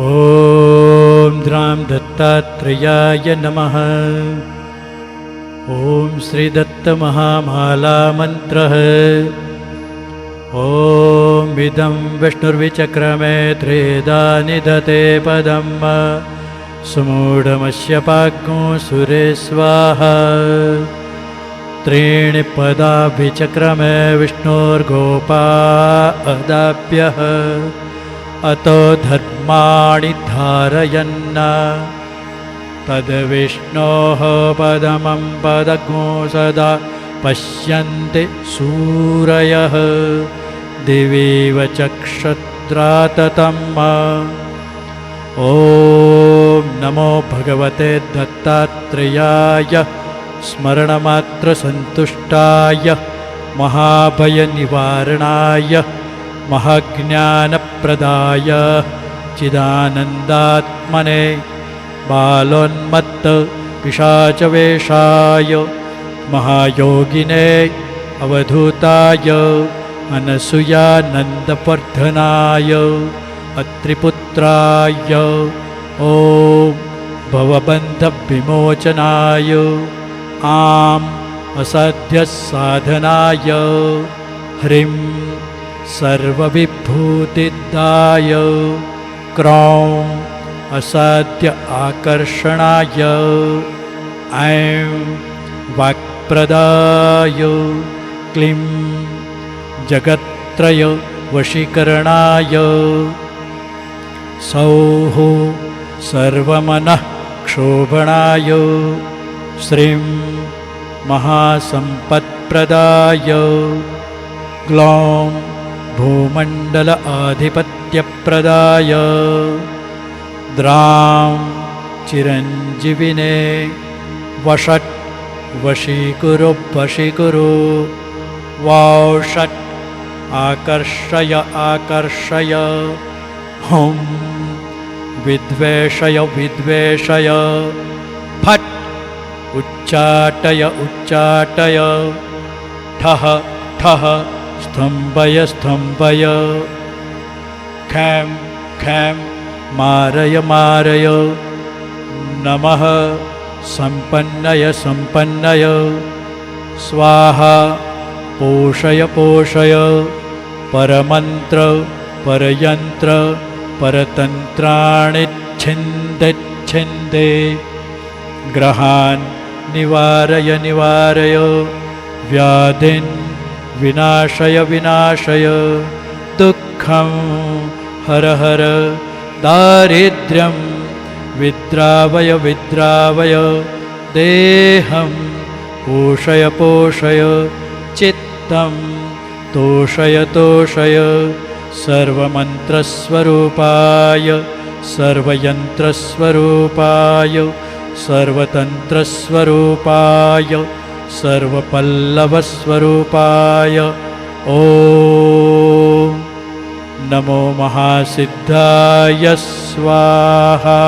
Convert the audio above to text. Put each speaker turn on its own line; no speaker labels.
ॐ द्रां दत्तात्रेयाय नमः। ॐ श्रीदत्तमहामालामन्त्रः। ॐ इदं विष्णुर्विचक्रमे त्रेधा निधते पदं सुमूढमस्य पाग्नो सुरे स्वाहा। त्रीणि विष्णोर्गोपा अदाप्यः अतो धर्माणि धारयन् तद्विष्णोः पदमं पदग्नो सदा पश्यन्ति सूरयः। दिवीव चक्षत्राततम्। ॐ नमो भगवते दत्तात्रेयाय स्मरणमात्रसन्तुष्टाय महाभयनिवारणाय महाज्ञानप्रदाय चिदानन्दात्मने बालोन्मत्त पिशाचवेषाय महायोगिने अवधूताय अनसूयानन्दवर्धनाय अत्रिपुत्राय ॐ भवबन्धविमोचनाय आम् असाध्यसाधनाय ह्रीं सर्वविभूतिदाय क्रौं असाध्य आकर्षणाय ऐं वाक्प्रदाय क्लीं जगत्त्रय वशीकरणाय सौः सर्वमनः क्षोभणाय श्रीं महासम्पत्प्रदाय ग्लौं भूमण्डल आधिपत्यप्रदाय। द्रां चिरञ्जीविने वषट् वशीकुरु वशीकुरु वाषट् आकर्षय आकर्षय। हुं विद्वेषय विद्वेषय। फट् उच्चाटय उच्चाटय। ठः ठः स्तम्भय स्तम्भय खें खें मारय मारय। नमः सम्पन्नय सम्पन्नय। स्वाहा पोषय पोषय। परमन्त्र परयन्त्र परतन्त्राणि छिन्दे छिन्दे। ग्रहान् निवारय निवारय। व्याधिन् विनाशय विनाशय। दुःखं हर हर। दारिद्र्यं विद्रावय विद्रावय। देहं पोषय पोषय। चित्तं तोषय तोषय। सर्वमन्त्रस्वरूपाय सर्वयन्त्रस्वरूपाय सर्वतन्त्रस्वरूपाय सर्वपल्लवस्वरूपाय ॐ नमो महासिद्धाय स्वाहा